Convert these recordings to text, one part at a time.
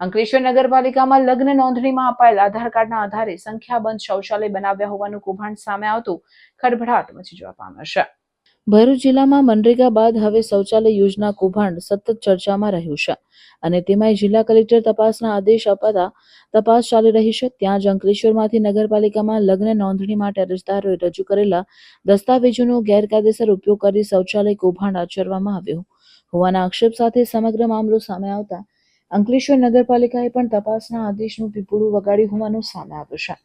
અંકલેશ્વર નગરપાલિકામાં લગ્ન નોંધણીમાં અપાયેલ આધાર કાર્ડના આધારે સંખ્યાબંધ શૌચાલય બનાવ્યા હોવાનું કૌભાંડ સામે આવતું ખળભળાટ મચી જવા પામ્યો છે. ભરૂચ જિલ્લામાં મનરેગા બાદ હવે શૌચાલય યોજના કૌભાંડ સતત ચર્ચામાં રહ્યું છે અને તેમાંય જિલ્લા કલેક્ટર તપાસના આદેશ અપાતા તપાસ ચાલી રહી છે. ત્યાં જ અંકલેશ્વરમાંથી નગરપાલિકામાં લગ્ન નોંધણી માટે અરજદારોએ રજૂ કરેલા દસ્તાવેજોનો ગેરકાયદેસર ઉપયોગ કરી શૌચાલય કૌભાંડ આચરવામાં આવ્યું હોવાના આક્ષેપ સાથે સમગ્ર મામલો સામે આવતા અંકલેશ્વર નગરપાલિકાએ પણ તપાસના આદેશનું પીપળું વગાડ્યું હોવાનું સામે આવ્યું છે.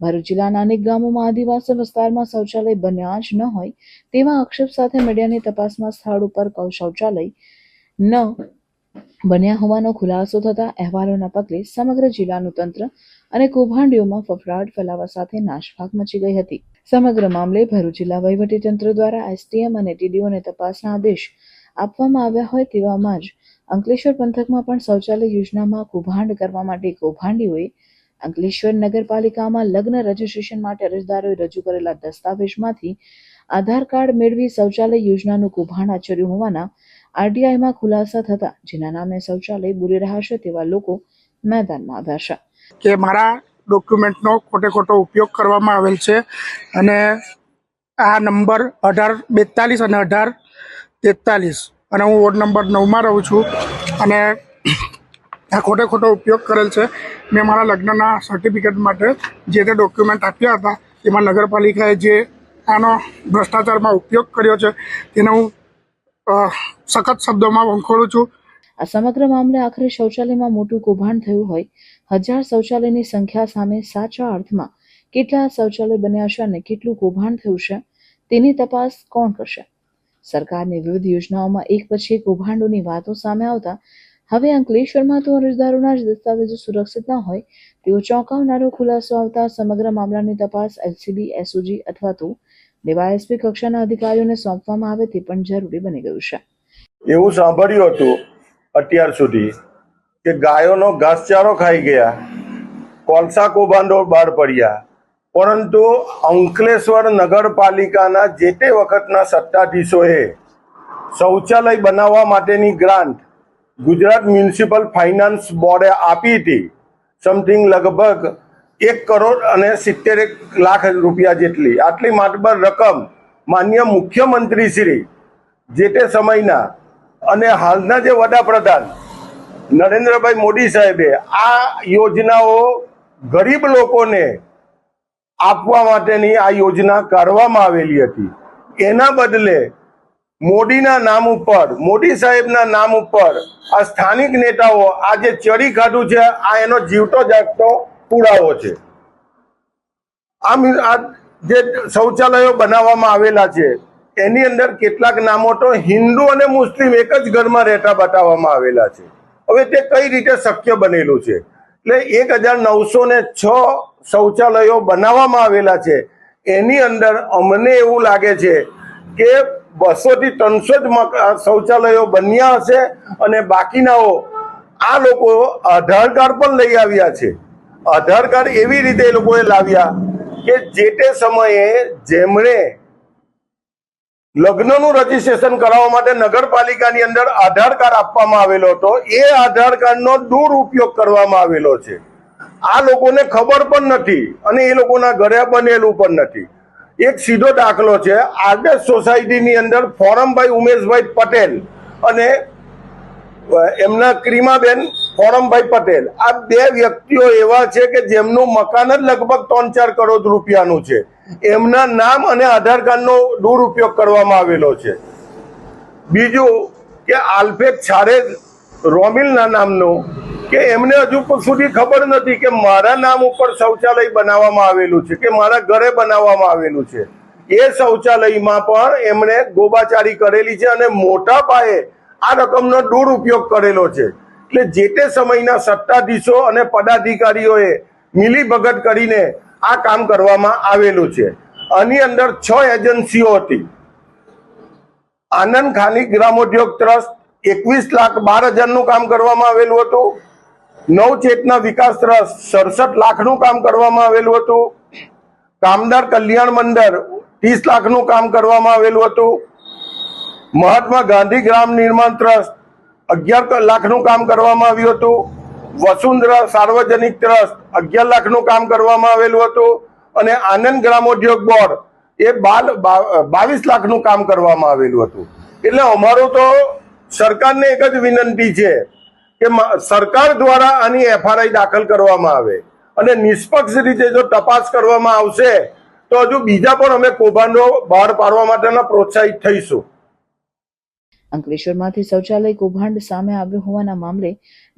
ભરૂચ જિલ્લાના અનેક ગામોમાં આદિવાસી વિસ્તારમાં શૌચાલય બન્યા જ ન હોય તેવા આક્ષેપ સાથે મીડિયાની તપાસમાં સ્થળ ઉપર શૌચાલય ન બન્યા હોવાનો ખુલાસો થતા અહેવાલોના પગલે સમગ્ર જિલ્લાનું તંત્ર અને કૌભાંડીઓમાં ફફડાટ ફેલાવા સાથે નાશભાગ મચી ગઈ હતી. સમગ્ર મામલે ભરૂચ જિલ્લા વહીવટીતંત્ર દ્વારા એસટીએમ અને ટીડીઓને તપાસના આદેશ આપવામાં આવ્યા હોય તેવામાં જ અંકલેશ્વર પંથકમાં પણ શૌચાલય યોજનામાં કૌભાંડ કરવા માટે કૌભાંડીઓએ અંકલેશ્વર નગરપાલિકામાં લગ્ન રજીસ્ટ્રેશન માટે અરજદારોએ રજૂ કરેલા દસ્તાવેજમાંથી આધાર કાર્ડ મેળવી શૌચાલય યોજનાનું કૌભાંડ આચર્યું હોવાના આરટીઆઈમાં ખુલાસા થતા, જેના નામે શૌચાલય બોલી રહ્યા છે તેવા લોકો મેદાનમાં આવ્યા છે. કે મારા ડોક્યુમેન્ટનો ખોટે ખોટો ઉપયોગ કરવામાં આવેલ છે અને આ નંબર અઢાર બેતાલીસ અને અઢાર તેતાલીસ અને હું વોર્ડ નંબર નવમાં રહું છું અને આ ખોટે ખોટો ઉપયોગ કરેલ છે. મેં મારા લગ્નના સર્ટિફિકેટ માટે જે તે ડોક્યુમેન્ટ આપ્યા હતા, એમાં નગરપાલિકાએ જે આનો ભ્રષ્ટાચારમાં ઉપયોગ કર્યો છે, તેને હું સખત શબ્દોમાં વંખોળું છું. આ સમગ્ર મામલે આખરે શૌચાલયમાં મોટું કૌભાંડ થયું હોય. હજાર શૌચાલયની સંખ્યા સામે સાચા અર્થમાં કેટલા શૌચાલય બન્યા છે અને કેટલું કૌભાંડ થયું છે તેની તપાસ કોણ કરશે? સરકારની વિવિધ યોજનાઓમાં એક પછી એક કૌભાંડોની વાતો સામે આવતા, હવે અંકલેશ્વરમાં તો અરજદારોના જ દસ્તાવેજો સુરક્ષિત ન હોય તેવો ચોંકાવનારો ખુલાસો આવતા સમગ્ર મામલાની તપાસ એલસીબી, એસઓજી અથવા તો ડીવાયએસપી કક્ષાના અધિકારીઓને સોંપવામાં આવે તે પણ જરૂરી બની ગયું છે. એવું સાંભળ્યું હતું અત્યાર સુધી કે ગાયોનો ઘાસચારો ખાઈ ગયા, કોલસા કૌભાંડો બહાર પડ્યા પરંતુ અંકલેશ્વર નગરપાલિકાના જે તે વખતના સત્તાધીશોએ શૌચાલય બનાવવા માટેની ગ્રાન્ટ ગુજરાત મ્યુનિસિપલ ફાઇનાન્સ બોર્ડે આપી હતી. સમથિંગ લગભગ એક કરોડ અને સિત્તેર લાખ રૂપિયા જેટલી. આટલી માતબર રકમ માન્ય મુખ્યમંત્રી શ્રી જે તે સમયના અને હાલના જે વડાપ્રધાન નરેન્દ્રભાઈ મોદી સાહેબે આ યોજનાઓ ગરીબ લોકોને આપવા માટેની આ યોજના કરવામાં આવેલી હતી. એના બદલે મોદીના નામ ઉપર, મોદી સાહેબના નામ ઉપર આ સ્થાનિક નેતાઓ આ જે ચડી કાઢું છે, આ એનો જીવતો જાગતો પુરાવો છે. આ આ જે શૌચાલયો બનાવવામાં આવેલા છે, એની અંદર કેટલાક નામો તો હિન્દુ અને મુસ્લિમ એક જ ઘરમાં રહેતા બતાવવામાં આવેલા છે. હવે તે કઈ રીતે શક્ય બનેલું છે? એટલે એક હજાર નવસો ને છ શૌચાલયો બનાવવામાં આવેલા છે. એની અંદર અમને એવું લાગે છે કે બસો થી ત્રણસો જ શૌચાલયો બન્યા હશે અને બાકીનાઓ આ લોકો આધાર કાર્ડ પણ લઈ આવ્યા છે. આધાર કાર્ડ એવી રીતે એ લોકોએ લાવ્યા કે જે તે સમયે જેમણે લગ્નનું રજીસ્ટ્રેશન કરાવવા માટે નગરપાલિકાની અંદર આધાર કાર્ડ આપવામાં આવેલો હતો, એ આધાર કાર્ડનો દુરુપયોગ કરવામાં આવેલો છે. આ લોકોને ખબર પણ નથી અને એ લોકોના ઘરે બનેલું પણ નથી. એક સીધો દાખલો છે, આદર્શ સોસાયટીની અંદર ફોરમભાઈ ઉમેશભાઈ પટેલ અને એમના ક્રીમાબેન ફોરમભાઈ પટેલ. આ બે વ્યક્તિઓ એવા છે કે જેમનું મકાન જ લગભગ ત્રણ ચાર કરોડ રૂપિયાનું છે. એમના નામ અને આધાર કાર્ડનો દુરુપયોગ કરવામાં આવેલો છે. બીજું કે આલ્ફેક છારેજ રોમિલના નામનું કે એમને હજુ સુધી ખબર નથી કે મારા નામ ઉપર શૌચાલય બનાવવામાં આવેલું છે, કે મારા ઘરે બનાવવામાં આવેલું છે. એ શૌચાલયમાં પણ એમણે ગોબાચારી કરેલી છે અને મોટા પાયે આ રકમનો દુરુપયોગ કરેલો છે. એટલે જે તે સમયના સત્તાધીશો અને પદાધિકારીઓએ મિલી ભગત કરીને આ કામ કરવામાં આવેલું છે. આની અંદર છ એજન્સીઓ હતી. આનંદ ખાની ગ્રામોદ્યોગ ટ્રસ્ટ એકવીસ લાખ બાર હજારનું કામ કરવામાં આવેલું હતું. નવ ચેતના વિકાસ ટ્રસ્ટ સડસઠ લાખનું કામ કરવામાં આવેલું હતું. કામદાર કલ્યાણ મંડળ ત્રીસ લાખનું કામ કરવામાં આવેલું હતું. મહાત્મા ગાંધી ગ્રામ નિર્માણ ટ્રસ્ટ અગિયાર લાખનું કામ કરવામાં આવ્યું હતું. વસુંધરા સાર્વજનિક ટ્રસ્ટ અગિયાર લાખનું કામ કરવામાં આવેલું હતું અને આનંદ ગ્રામોદ્યોગ બોર્ડ એ બાલ બાવીસ લાખનું કામ કરવામાં આવેલું હતું. એટલે અમારું તો સરકારને એક જ વિનંતી છે કે સરકાર દ્વારા આની એફઆરઆઈ દાખલ કરવામાં આવે. અને નિષ્પક્ષ રીતે જો તપાસ કરવામાં આવશે, તો હજુ બીજા પણ અમે કૌભાંડો બહાર પાડવા માટેના પ્રોત્સાહિત થઈશું. અંકલેશ્વરમાંથી શૌચાલય કૌભાંડ સામે આવ્યું હોવાના મામલે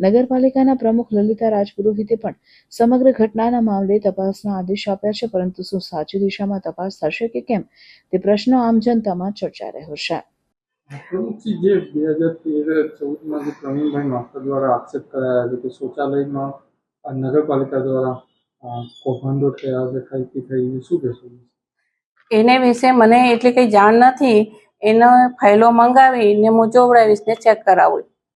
નગરપાલિકાના પ્રમુખ લલિતા રાજપુરોહિતે પણ સમગ્ર ઘટનાના મામલે તપાસના આદેશ આપ્યા છે, પરંતુ શું સાચી દિશામાં તપાસ થશે કે કેમ? તે પ્રશ્ન આમ જનતામાં ચર્ચા રહ્યો છે. પ્રમુખજી જે બે હજાર તેર ચૌદમાં જે પ્રવીણભાઈ માસ્ટર દ્વારા આક્ષેપ કરાયા છે કે શૌચાલયમાં નગરપાલિકા દ્વારા કૌભાંડો થયા છે ખાઈથી થઈ શું કહેશો એને વિશે મને એટલી કંઈ જાણ નથી એનો ફાઇલો મંગાવી ને હું જોવડાવીશ ને ચેક કરાવું